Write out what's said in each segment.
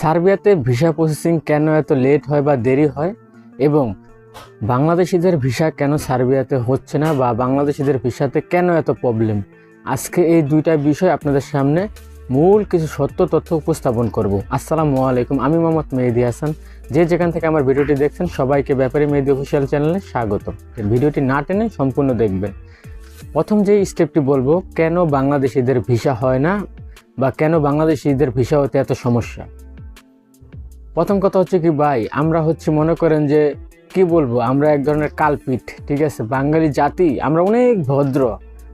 সার্বিয়াতে visa processing কেন এত late হয় বা দেরি হয়? এবং বাংলাদেশিদের ভিসা কেন সার্বিয়াতে হচ্ছে না বা বাংলাদেশিদের ভিসাতে কেন এত প্রবলেম আজকে এই দুইটা বিষয় আপনাদের সামনে মূল কিছু সত্য তথ্য উপস্থাপন করব। আসসালামু আলাইকুম, আমি মোহাম্মদ মেহেদি হাসান। যে যেখান থেকে আমার ভিডিওটি দেখছেন, সবাইকে ব্যাপারে মেহেদি অফিসিয়াল চ্যানেলে স্বাগত ভিডিওটি না টেনে সম্পূর্ণ দেখবেন। প্রথম যে স্টেপটি বলব, কেন বাংলাদেশিদের ভিসা হয় না বা কেন বাংলাদেশিদের ভিসা হতে এত সমস্যা? প্রথম কথা হচ্ছে কি, ভাই, আমরা হচ্ছে মনে করেন যে, কি বলব, আমরা এক ধরনের কালপিট, ঠিক আছে? বাঙালি জাতি, আমরা অনেক ভদ্র।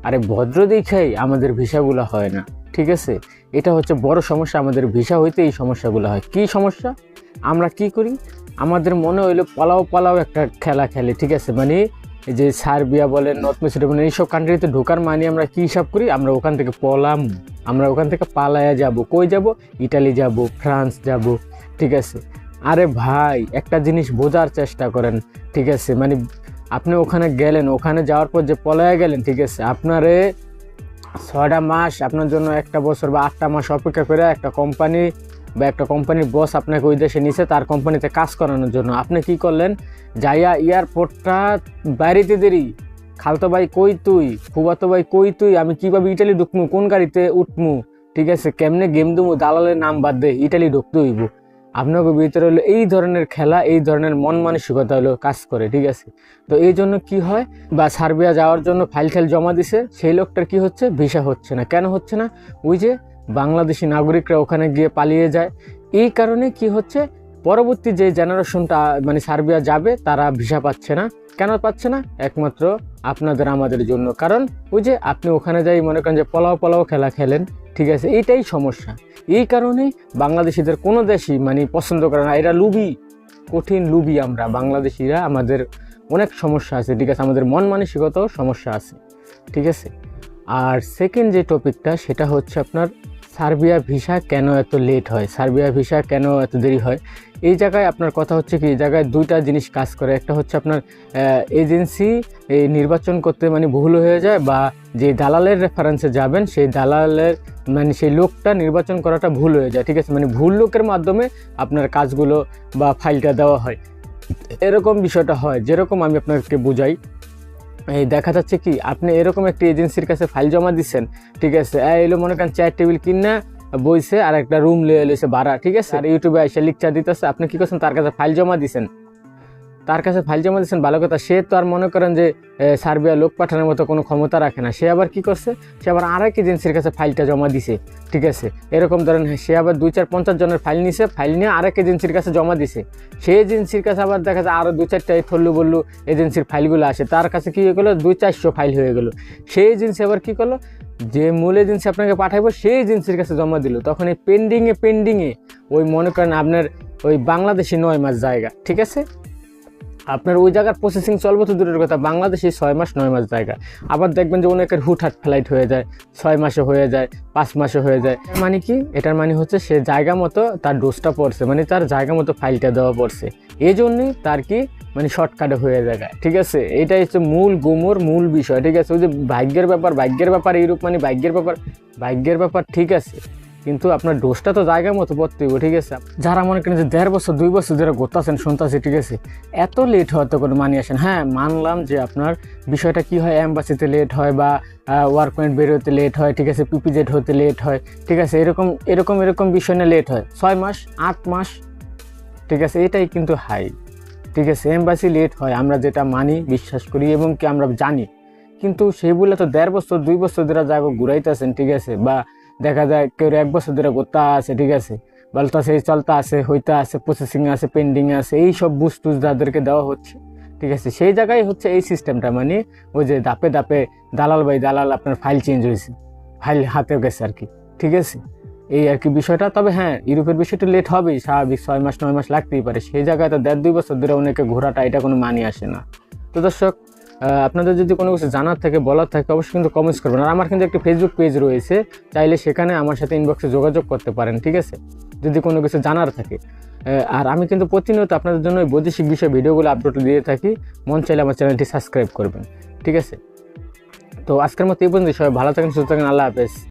আরে ভদ্র দেখেই আমাদের ভিসাগুলো হয় না, ঠিক আছে? এটা হচ্ছে বড় সমস্যা, আমাদের ভিসা হইতে এই সমস্যাগুলো হয়। কি সমস্যা? আমরা কি করি? আমাদের মনে হইল পালাও পালাও একটা খেলা খেলে, ঠিক আছে? মানে এই যে সার্বিয়া বলেন, নর্থ মেসিডোনিয়া এইসব কান্ট্রিতে ঢোকার মানে আমরা কি হিসাব করি? আমরা ওখান থেকে পলাম, আমরা ওখান থেকে পালায়া যাব। কই যাব? ইটালি যাব, ফ্রান্স যাব ঠিক আছে? আরে ভাই, একটা জিনিস বোঝার চেষ্টা করেন, ঠিক আছে? মানে আপনি ওখানে গেলেন, ওখানে যাওয়ার পর যে পলায়া গেলেন, ঠিক আছে? আপনারে ছয়টা মাস আপনার জন্য একটা বছর বা আটটা মাস অপেক্ষা করে একটা কোম্পানি বা একটা কোম্পানির বস আপনাকে ওই দেশে নিছে, তার কোম্পানিতে কাজ করানোর জন্য। আপনি কি করলেন? যাইয়া এয়ারপোর্টটা, বাইরেতে দেরি। খালতো ভাই কই তুই? ফুবাতো ভাই কই তুই? আমি কীভাবে ইটালি ঢুকমু? কোন গাড়িতে উঠমু? ঠিক আছে? কেমনে গেম দুমু? দালালের নাম বাদ দে, ইটালি ঢুকতে হইব। আপনাকে ভিতরে হলো এই ধরনের খেলা, এই ধরনের মন মানসিকতা হলো কাজ করে, ঠিক আছে? তো এই জন্য কি হয়? বা সার্বিয়া যাওয়ার জন্য ফাইল ঠাইল জমা দিছে, সেই লোকটার কি হচ্ছে? ভিসা হচ্ছে না। কেন হচ্ছে না? ওই যে বাংলাদেশি নাগরিকরা ওখানে গিয়ে পালিয়ে যায়। এই কারণে কি হচ্ছে? পরবর্তী যে জেনারেশনটা মানে সার্বিয়া যাবে, তারা ভিসা পাচ্ছে না। কেন পাচ্ছে না? একমাত্র আপনাদের আমাদের জন্য। কারণ ওই যে আপনি ওখানে যাই মনে করেন যে পলাও পলাও খেলা খেলেন, ঠিক আছে? এইটাই সমস্যা। এই কারণেই বাংলাদেশিদের কোনো দেশই মানে পছন্দ করে না। এরা লুবি, কঠিন লুবি আমরা। বাংলাদেশিরা আমাদের অনেক সমস্যা আছে, ঠিক আছে? আমাদের মন মানসিকতাও সমস্যা আছে, ঠিক আছে? আর সেকেন্ড যে টপিকটা সেটা হচ্ছে আপনার সার্বিয়া ভিসা কেন এত লেট হয়? সার্বিয়া ভিসা কেন এত দেরি হয়? এই জায়গায় আপনার কথা হচ্ছে কি, এই জায়গায় দুইটা জিনিস কাজ করে। একটা হচ্ছে আপনার এজেন্সি এই নির্বাচন করতে মানে ভুল হয়ে যায় বা যে দালালের রেফারেন্সে যাবেন, সেই দালালের মানে সেই লোকটা নির্বাচন করাটা ভুল হয়ে যায়, ঠিক আছে? মানে ভুল লোকের মাধ্যমে আপনার কাজগুলো বা ফাইলটা দেওয়া হয়। এরকম বিষয়টা হয়, যেরকম আমি আপনাকে বুঝাই। এই দেখা যাচ্ছে কি, আপনি এরকম একটি এজেন্সির কাছে ফাইল জমা দিচ্ছেন ঠিক আছে? এলো মনে করেন চেয়ার টেবিল কিনা, বইছে আর একটা রুম লিয়ে লইছে, ভাড়া, ঠিক আছে? আর ইউটিউবে এসে লিকচার দিতেছে, আপনি কি করছেন? তার কাছে ফাইল জমা দিচ্ছেন তার কাছে ফাইল জমা দিচ্ছেন ভালো কথা সে তো আর মনে করেন যে সার্বিয়া লোক পাঠানোর মতো কোনো ক্ষমতা রাখে না। সে আবার কি করছে? সে আবার আরেক এজেন্সির কাছে ফাইলটা জমা দিছে, ঠিক আছে? এরকম ধরেন সে আবার দুই চার পঞ্চাশ জনের ফাইল নিছে, ফাইল নিয়ে আরেক এজেন্সির কাছে জমা দিছে। সেই এজেন্সির কাছে আবার দেখা যায় আরও দু চারটা এই থল্লু বল্লু এজেন্সির ফাইলগুলো আসে। তার কাছে কী হয়ে গেলো? দুই চারশো ফাইল হয়ে গেলো। সেই এজেন্সি আবার কী করল? যে মূল এজেন্সি আপনাকে পাঠাইবো, সেই এজেন্সির কাছে জমা দিল। তখন এই পেন্ডিংয়ে পেন্ডিংয়ে ওই মনে করেন আপনার ওই বাংলাদেশি নয় মাস জায়গা, ঠিক আছে? আপনার ওই জায়গার প্রসেসিং চলবো দূরের কথা। বাংলাদেশে ছয় মাস, নয় মাস জায়গা। আবার দেখবেন যে অনেকের হুটহাট ফ্লাইট হয়ে যায়, ছয় মাসে হয়ে যায়, পাঁচ মাসে হয়ে যায়। মানে কি? এটার মানে হচ্ছে সে জায়গা মতো তার ডোজটা পড়ছে মানে তার জায়গা মতো ফাইলটা দেওয়া পড়ছে। এই জন্যই তার কি? মানে শর্টকাটে হয়ে যায়। ঠিক আছে? এটাই হচ্ছে মূল গুমর মূল বিষয়। ঠিক আছে? ওই যে ভাগ্যের ব্যাপার ভাগ্যের ব্যাপার এইরূপ মানে ভাগ্যের ব্যাপার ভাগ্যের ব্যাপার ঠিক আছে। কিন্তু আপনার ডোজটা তো জায়গা মতো পড়তে হবে ঠিক আছে? যারা মনে করেন যে দেড় বছর, দুই বছর ধরে ঘুরতেছেন, শুনতেছে, ঠিক আছে? এত লেট হয়তো করে মানিয়ে আসেন হ্যাঁ মানলাম যে আপনার বিষয়টা কি হয় অ্যাম্বাসিতে লেট হয় বা ওয়ার্ক পয়েন্ট বেরোতে লেট হয়, ঠিক আছে? পিপিজেড হতে লেট হয়, ঠিক আছে? এরকম এরকম এরকম বিষয় নিয়ে লেট হয়। ছয় মাস, আট মাস, ঠিক আছে? এটাই কিন্তু হাই ঠিক আছে? এম্বাসি লেট হয়, আমরা যেটা মানি, বিশ্বাস করি এবং কি আমরা জানি। কিন্তু সেগুলো তো দেড় বছর, দুই বছর ধরে জায়গা ঘুরাইতেছেন, ঠিক আছে? বা দেখা যায় কেউ এক বছর ধরে করতে আছে ঠিক আছে? বলতে সেই চলতে আছে হইতে আছে প্রসেসিং আছে পেন্ডিং আছে এই সব বুঝ যাদেরকে দেওয়া হচ্ছে, ঠিক আছে? সেই জায়গায় হচ্ছে এই সিস্টেমটা মানে ওই যে দাপে দাপে দালাল বাই দালাল আপনার ফাইল চেঞ্জ হয়েছে ফাইল হাতে গেছে আর কি, ঠিক আছে? এই আর কি বিষয়টা, তবে হ্যাঁ ইউরোপের বিষয়টা লেট হবেই, স্বাভাবিক, ছয় মাস, নয় মাস লাগতেই পারে, সেই জায়গায় তো দেড় দুই বছর ধরে অনেকে ঘোরাটা, এটা কোনো মানি আসে না। তো দর্শক আপনাদের যদি কোনো কিছু জানার থাকে, বলার থাকে, অবশ্যই কিন্তু কমেন্টস করবেন। আর আমার কিন্তু একটি ফেসবুক পেজ রয়েছে, চাইলে সেখানে আমার সাথে ইনবক্সে যোগাযোগ করতে পারেন, ঠিক আছে? যদি কোনো কিছু জানার থাকে। আর আমি কিন্তু প্রতিনিয়ত আপনাদের জন্য ওই বৈদেশিক বিষয়ে ভিডিওগুলো আপলোড দিয়ে থাকি। মন চাইলে আমার চ্যানেলটি সাবস্ক্রাইব করবেন, ঠিক আছে? তো আজকের মতো এই পর্যন্ত সবাই ভালো থাকেন, সুস্থ থাকেন, আল্লাহ হাফেজ।